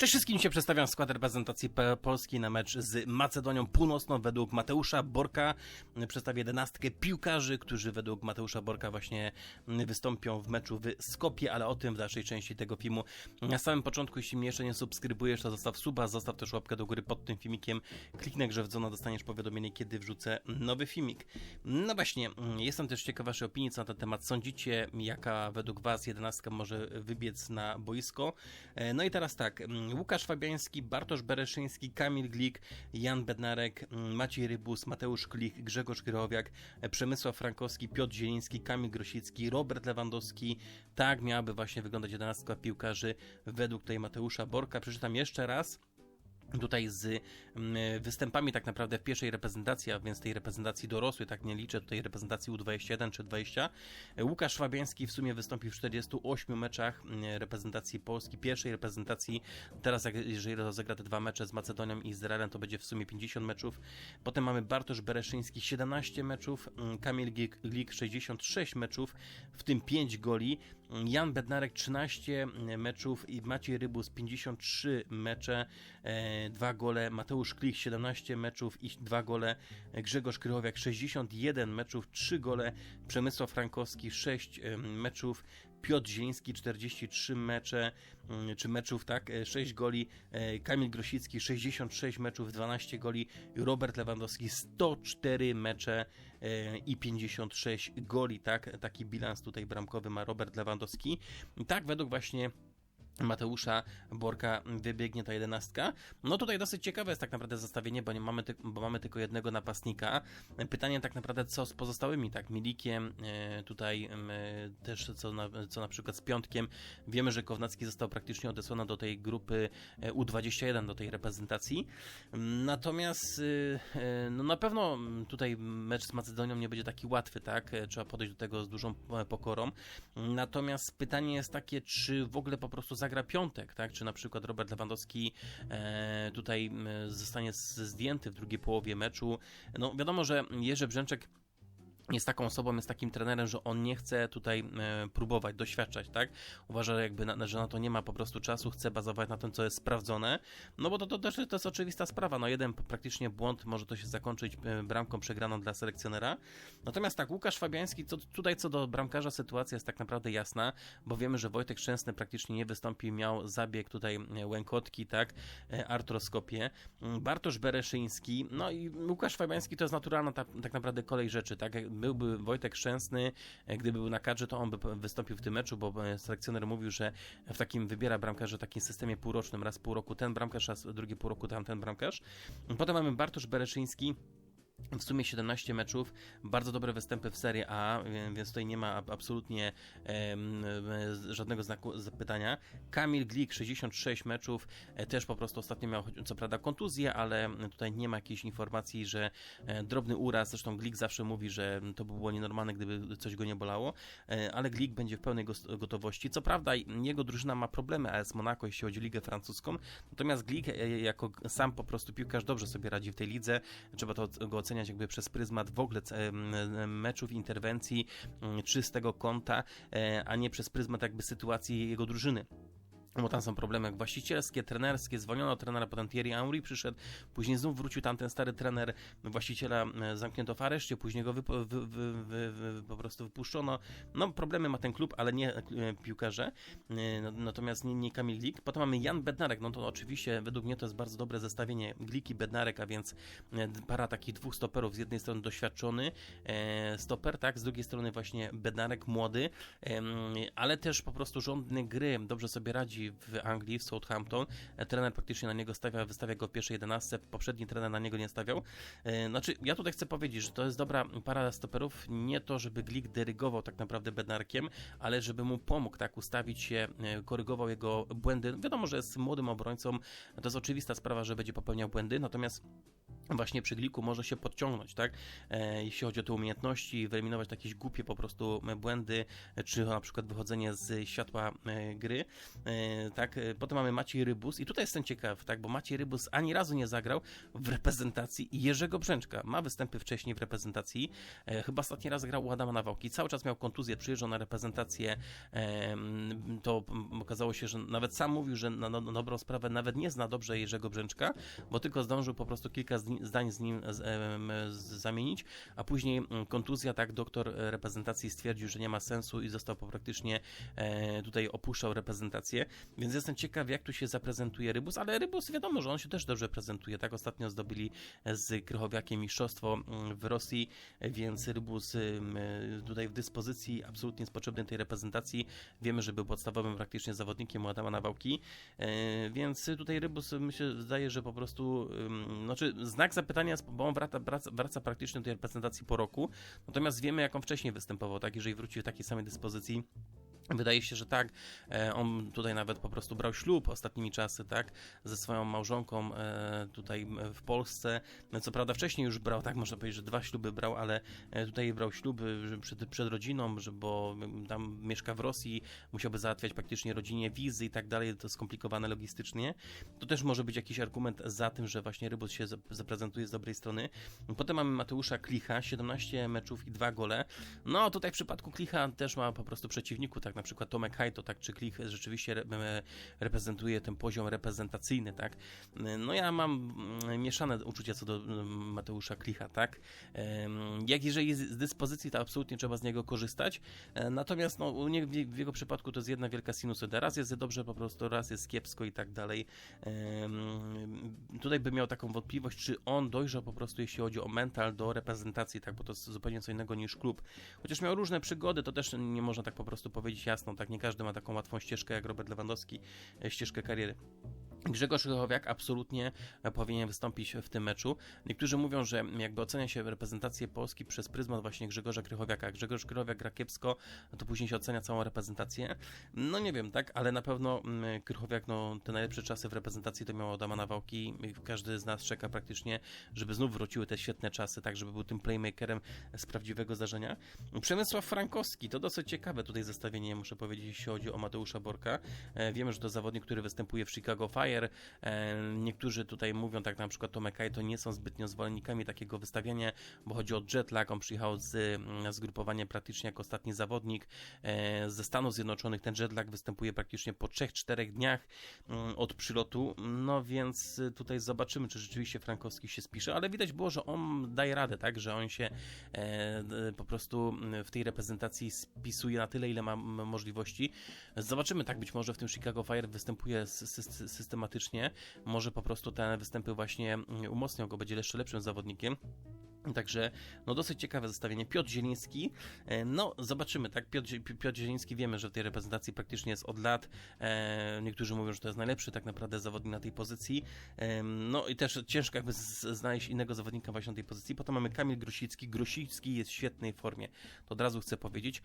Cześć wszystkim, się przedstawiam skład reprezentacji Polski na mecz z Macedonią Północną według Mateusza Borka. Przedstawię jedenastkę piłkarzy, którzy według Mateusza Borka właśnie wystąpią w meczu w Skopie, ale o tym w dalszej części tego filmu. Na samym początku, jeśli mnie jeszcze nie subskrybujesz, to zostaw suba, zostaw też łapkę do góry pod tym filmikiem. Kliknę grze w dzwona, dostaniesz powiadomienie, kiedy wrzucę nowy filmik. No właśnie, jestem też ciekaw waszej opinii co na ten temat. Sądzicie, jaka według was jedenastka może wybiec na boisko? E, No i teraz tak, Łukasz Fabiański, Bartosz Bereszyński, Kamil Glik, Jan Bednarek, Maciej Rybus, Mateusz Klich, Grzegorz Krychowiak, Przemysław Frankowski, Piotr Zieliński, Kamil Grosicki, Robert Lewandowski. Tak miałaby właśnie wyglądać jedenastka piłkarzy według tej Mateusza Borka. Przeczytam jeszcze raz tutaj z mm, występami tak naprawdę w pierwszej reprezentacji, a więc tej reprezentacji dorosłej, tak nie liczę tutaj reprezentacji U21 czy 20. Łukasz Fabiański w sumie wystąpił w 48 meczach mm, reprezentacji Polski, pierwszej reprezentacji. Teraz jeżeli rozegra te dwa mecze z Macedonią i Izraelem, to będzie w sumie 50 meczów. Potem mamy Bartosz Bereszyński 17 meczów, mm, Kamil Glik, Glik 66 meczów, w tym 5 goli. Jan Bednarek 13 meczów i Maciej Rybus 53 mecze, e, dwa gole, Mateusz Klich 17 meczów i dwa gole, Grzegorz Krychowiak 61 meczów, 3 gole, Przemysław Frankowski 6 e, meczów, Piotr Zieliński 43 mecze, mm, czy meczów, tak, 6 goli, e, Kamil Grosicki 66 meczów, 12 goli, Robert Lewandowski 104 mecze e, i 56 goli, tak, taki bilans tutaj bramkowy ma Robert Lewandowski. Tak, według właśnie Mateusza Borka wybiegnie ta jedenastka. No tutaj dosyć ciekawe jest tak naprawdę zestawienie, bo nie mamy, ty- bo mamy tylko jednego napastnika. Pytanie tak naprawdę co z pozostałymi, tak, Milikiem, e, tutaj e, też co na, co na przykład z Piątkiem. Wiemy, że Kownacki został praktycznie odesłany do tej grupy e, U21, do tej reprezentacji. Natomiast no na pewno tutaj mecz z Macedonią nie będzie taki łatwy, tak, trzeba podejść do tego z dużą pokorą. Natomiast pytanie jest takie, czy w ogóle po prostu zagra piątek, tak? Czy na przykład Robert Lewandowski e, tutaj zostanie zdjęty w drugiej połowie meczu. No wiadomo, że Jerzy Brzęczek jest taką osobą, jest takim trenerem, że on nie chce tutaj e, próbować, doświadczać, tak? Uważa, że jakby na, że na to nie ma po prostu czasu, chce bazować na tym, co jest sprawdzone. No bo to, to też to jest oczywista sprawa. No jeden praktycznie błąd może to się zakończyć e, bramką przegraną dla selekcjonera. Natomiast tak, Łukasz Fabiański, to tutaj co do bramkarza sytuacja jest tak naprawdę jasna, bo wiemy, że Wojtek Szczęsny praktycznie nie wystąpił, miał zabieg tutaj e, łękotki, tak? E, artroskopię. Mm, Bartosz Bereszyński, no i Łukasz Fabiański to jest naturalna ta, tak naprawdę kolej rzeczy, tak? Byłby Wojtek Szczęsny, e, gdyby był na kadrze, to on by wystąpił w tym meczu, bo e, selekcjoner mówił, że w takim wybiera bramkarza, takim systemie półrocznym, raz pół roku ten bramkarz, raz drugie pół roku tamten bramkarz. Potem mamy Bartosz Bereszyński, w sumie 17 meczów, bardzo dobre występy w Serie A, więc tutaj nie ma ab- absolutnie żadnego znaku zapytania. Kamil Glik 66 meczów, e, też po prostu ostatnio miał co prawda kontuzję, ale tutaj nie ma jakiejś informacji, że e, drobny uraz, zresztą Glik zawsze mówi, że to by było nienormalne, gdyby coś go nie bolało, e, ale Glik będzie w pełnej gotowości. Co prawda jego drużyna ma problemy AS Monaco, jeśli chodzi o ligę francuską, natomiast Glik jako sam po prostu piłkarz dobrze sobie radzi w tej lidze, trzeba to go oceniać jakby przez pryzmat w ogóle meczów, interwencji, m, czystego kąta, e, a nie przez pryzmat jakby sytuacji jego drużyny. Bo tam są problemy właścicielskie, trenerskie, zwolniono trenera, potem Thierry Henry przyszedł, później znów wrócił tamten stary trener, właściciela e, zamknięto w areszcie, później go wypo, wy, wy, wy, po prostu wypuszczono. No problemy ma ten klub, ale nie e, piłkarze, E, no- natomiast nie, nie Kamil Glik. Potem mamy Jan Bednarek, no to oczywiście według mnie to jest bardzo dobre zestawienie Glik i Bednarek, a więc para takich dwóch stoperów, z jednej strony doświadczony stoper, tak, z drugiej strony właśnie Bednarek młody, ale też po prostu rządny gry, dobrze sobie radzi w Anglii, w Southampton. E, Trener praktycznie na niego stawia, wystawia go w pierwszej jedenastce, poprzedni trener na niego nie stawiał. E, Znaczy, ja tutaj chcę powiedzieć, że to jest dobra para stoperów, nie to, żeby Glik dyrygował tak naprawdę Bednarkiem, ale żeby mu pomógł, tak, ustawić się, e, korygował jego błędy. Wiadomo, że jest młodym obrońcą, to jest oczywista sprawa, że będzie popełniał błędy, natomiast właśnie przy gliku może się podciągnąć, tak? E, jeśli chodzi o te umiejętności, wyeliminować jakieś głupie po prostu e, błędy, e, czy na przykład wychodzenie z światła gry, tak? Potem mamy Maciej Rybus i tutaj jestem ciekaw, tak? Bo Maciej Rybus ani razu nie zagrał w reprezentacji Jerzego Brzęczka. Ma występy wcześniej w reprezentacji, chyba ostatni raz grał u Adama Nawałki, cały czas miał kontuzję, przyjeżdżał na reprezentację, to okazało się, że nawet sam mówił, że na, dobrą sprawę nawet nie zna dobrze Jerzego Brzęczka, bo tylko zdążył po prostu kilka z, zdań z nim z, z, zamienić, a później mm, kontuzja, tak, doktor e, reprezentacji stwierdził, że nie ma sensu i został po praktycznie e, tutaj opuszczał reprezentację, więc jestem ciekaw, jak tu się zaprezentuje Rybus, ale Rybus wiadomo, że on się też dobrze prezentuje, tak, ostatnio zdobyli z Krychowiakiem mistrzostwo mm, w Rosji, więc Rybus tutaj w dyspozycji absolutnie jest potrzebny tej reprezentacji, wiemy, że był podstawowym praktycznie zawodnikiem u Adama Nawałki, e, więc tutaj Rybus mi się zdaje, że po prostu, znaczy znak zapytania, jest, bo on wraca, wraca, wraca praktycznie do tej reprezentacji po roku, natomiast wiemy, jak on wcześniej występował, tak, jeżeli wróci w takiej samej dyspozycji, Wydaje się, że tak. E, On tutaj nawet po prostu brał ślub ostatnimi czasy, tak, ze swoją małżonką e, tutaj w Polsce. No, Co prawda wcześniej już brał, tak można powiedzieć, że dwa śluby brał, ale e, tutaj brał śluby przed, przed rodziną, bo tam mieszka w Rosji, musiałby załatwiać praktycznie rodzinie wizy i tak dalej, to skomplikowane logistycznie. To też może być jakiś argument za tym, że właśnie Rybus się zap- zaprezentuje z dobrej strony. Potem mamy Mateusza Klicha, 17 meczów i dwa gole. No tutaj w przypadku Klicha też ma po prostu przeciwniku, tak na przykład Tomek Hajto, tak, czy Klich rzeczywiście e, reprezentuje ten poziom reprezentacyjny, tak. No ja mam mm, mieszane uczucia co do mm, Mateusza Klicha, tak. Jak jeżeli jest z dyspozycji, to absolutnie trzeba z niego korzystać. E, Natomiast no, u niego, w jego przypadku to jest jedna wielka sinusoida. Raz jest dobrze po prostu, raz jest kiepsko i tak dalej. Tutaj bym miał taką wątpliwość, czy on dojrzał po prostu, jeśli chodzi o mental, do reprezentacji, tak, bo to jest zupełnie co innego niż klub. Chociaż miał różne przygody, to też nie można tak po prostu powiedzieć jasno, tak, nie każdy ma taką łatwą ścieżkę jak Robert Lewandowski, e, ścieżkę kariery. Grzegorz Krychowiak absolutnie powinien wystąpić w tym meczu. Niektórzy mówią, że jakby ocenia się reprezentację Polski przez pryzmat właśnie Grzegorza Krychowiaka. Grzegorz Krychowiak gra kiepsko, to później się ocenia całą reprezentację. No nie wiem, tak, ale na pewno mm, Krychowiak, no te najlepsze czasy w reprezentacji to miał Adama Nawałki. Każdy z nas czeka praktycznie, żeby znów wróciły te świetne czasy, tak, żeby był tym playmakerem z prawdziwego zdarzenia. Przemysław Frankowski, to dosyć ciekawe tutaj zestawienie, muszę powiedzieć, jeśli chodzi o Mateusza Borka. E, Wiemy, że to zawodnik, który występuje w Chicago Fire. E, Niektórzy tutaj mówią, tak na przykład Tomek to nie są zbytnio zwolennikami takiego wystawiania, bo chodzi o jetlag. On przyjechał z mm, zgrupowania praktycznie jako ostatni zawodnik e, ze Stanów Zjednoczonych. Ten jetlag występuje praktycznie po 3-4 dniach mm, od przylotu. No więc y, tutaj zobaczymy, czy rzeczywiście Frankowski się spisze, ale widać było, że on daje radę, tak, że on się e, po prostu mm, w tej reprezentacji spisuje na tyle, ile ma możliwości. Zobaczymy, tak być może w tym Chicago Fire występuje sy- może po prostu te występy właśnie mm, umocnią go, będzie jeszcze lepszym zawodnikiem. Także, no dosyć ciekawe zestawienie. Piotr Zieliński, e, no zobaczymy, tak? Piotr, Piotr Zieliński wiemy, że w tej reprezentacji praktycznie jest od lat. E, niektórzy mówią, że to jest najlepszy tak naprawdę zawodnik na tej pozycji. E, no i też ciężko jakby znaleźć innego zawodnika właśnie na tej pozycji. Potem mamy Kamil Grosicki. Grosicki jest w świetnej formie, to od razu chcę powiedzieć.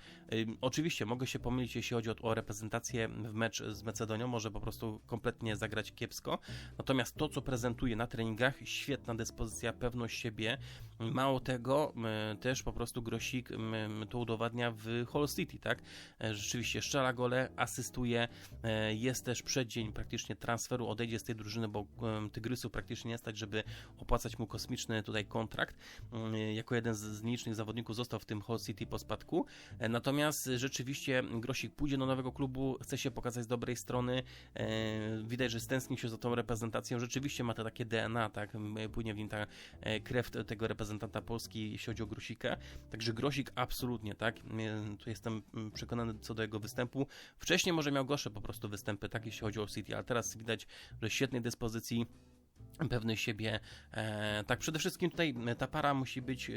Oczywiście mogę się pomylić, jeśli chodzi o, o reprezentację w mecz z Macedonią, może po prostu kompletnie zagrać kiepsko. Natomiast to, co prezentuje na treningach, świetna dyspozycja, pewność siebie. Mało tego, też po prostu Grosik to udowadnia w Hall City, tak? E, Rzeczywiście strzela gole, asystuje, e, jest też przeddzień praktycznie transferu, odejdzie z tej drużyny, bo Tygrysów praktycznie nie stać, żeby opłacać mu kosmiczny tutaj kontrakt. Jako jeden z nielicznych zawodników został w tym Hall City po spadku. E, Natomiast rzeczywiście Grosik pójdzie do nowego klubu, chce się pokazać z dobrej strony. Widać, że stęsknił się za tą reprezentacją. Rzeczywiście ma to takie DNA, tak? Płynie w nim ta krew te- tego reprezentanta Polski, jeśli chodzi o Grosika. Także Grosik absolutnie, tak? Tu jestem mm, przekonany co do jego występu. Wcześniej może miał gorsze po prostu występy, tak? Jeśli chodzi o City, ale teraz widać, że świetnej dyspozycji pewny siebie. E, tak, przede wszystkim tutaj ta para musi być e,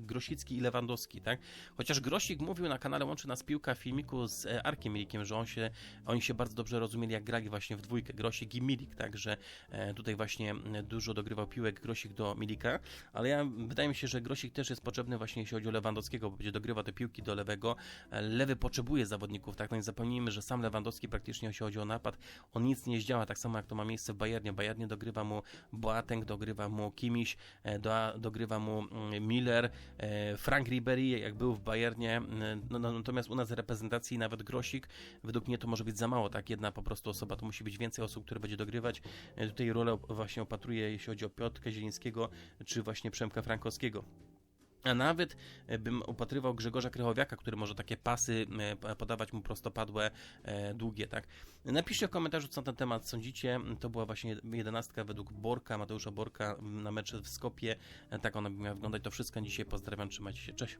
Grosicki i Lewandowski, tak? Chociaż Grosik mówił na kanale Łączy Nas Piłka w filmiku z e, Arkiem Milikiem, że on się, oni się bardzo dobrze rozumieli, jak grali właśnie w dwójkę, Grosik i Milik, tak? Że e, tutaj właśnie dużo dogrywał piłek Grosik do Milika, ale ja, wydaje mi się, że Grosik też jest potrzebny właśnie jeśli chodzi o Lewandowskiego, bo będzie dogrywał te piłki do lewego. Lewy potrzebuje zawodników, tak? No nie zapomnijmy, że sam Lewandowski praktycznie jeśli chodzi o napad, on nic nie zdziała, tak samo jak to ma miejsce w Bayernie. Bayernie do dogrywa mu Boateng, dogrywa mu Kimiś, e, do, dogrywa mu mm, Miller, e, Frank Ribery, jak był w Bayernie, mm, no, no, natomiast u nas reprezentacji nawet Grosik, według mnie to może być za mało, tak, jedna po prostu osoba, to musi być więcej osób, które będzie dogrywać, E, tutaj rolę właśnie opatruję, jeśli chodzi o Piotrkę Zielińskiego, czy właśnie Przemka Frankowskiego. A nawet e, bym upatrywał Grzegorza Krychowiaka, który może takie pasy e, podawać mu prostopadłe, e, długie, tak? Napiszcie w komentarzu, co na ten temat sądzicie. To była właśnie jedenastka według Borka, Mateusza Borka na mecz w Skopie. Tak ona by miała wyglądać. To wszystko dzisiaj. Pozdrawiam, trzymajcie się. Cześć.